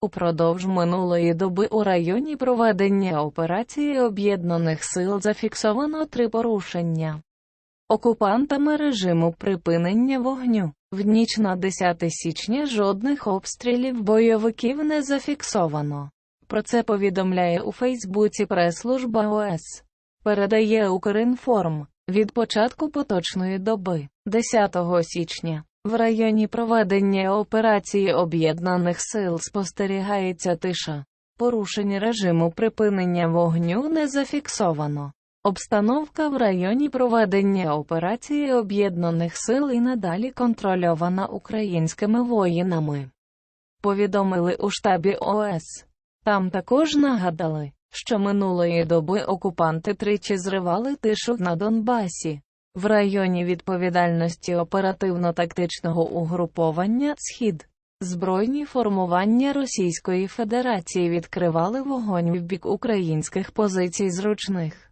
Упродовж минулої доби у районі проведення операції Об'єднаних сил зафіксовано три порушення. Окупантами режиму припинення вогню. В ніч на 10 січня жодних обстрілів бойовиків не зафіксовано. Про це повідомляє у Фейсбуці прес-служба ОС. Передає Укрінформ. Від початку поточної доби, 10 січня, в районі проведення операції Об'єднаних сил спостерігається тиша. Порушень режиму припинення вогню не зафіксовано. Обстановка в районі проведення операції Об'єднаних сил і надалі контрольована українськими воїнами. Повідомили у штабі ОС. Там також нагадали, що минулої доби окупанти тричі зривали тишу на Донбасі. В районі відповідальності оперативно-тактичного угруповання «Схід» збройні формування Російської Федерації відкривали вогонь в бік українських позицій зручних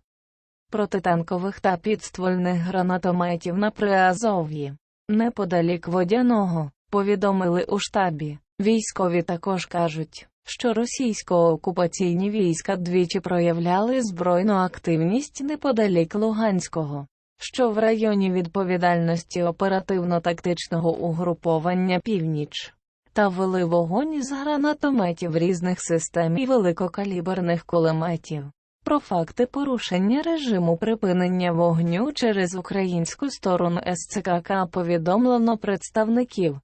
протитанкових та підствольних гранатометів на Приазов'ї. Неподалік водяного, повідомили у штабі. Військові також кажуть, що російсько-окупаційні війська двічі проявляли збройну активність неподалік Луганського, що в районі відповідальності оперативно-тактичного угруповання «Північ» та вели вогонь з гранатометів різних систем і великокаліберних кулеметів. Про факти порушення режиму припинення вогню через українську сторону СЦКК повідомлено представників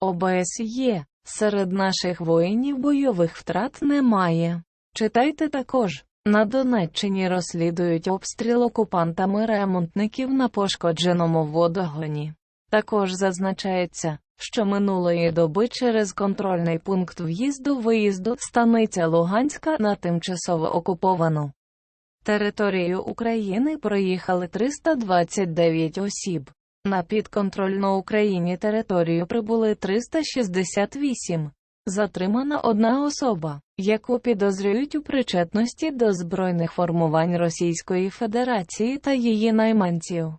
ОБСЄ. Серед наших воїнів бойових втрат немає. Читайте також. На Донеччині розслідують обстріл окупантами ремонтників на пошкодженому водогоні. Також зазначається, що минулої доби через контрольний пункт в'їзду-виїзду станиця Луганська на тимчасово окуповану територію України проїхали 329 осіб. На підконтрольну Україні територію прибули 368. Затримана одна особа, яку підозрюють у причетності до збройних формувань Російської Федерації та її найманців.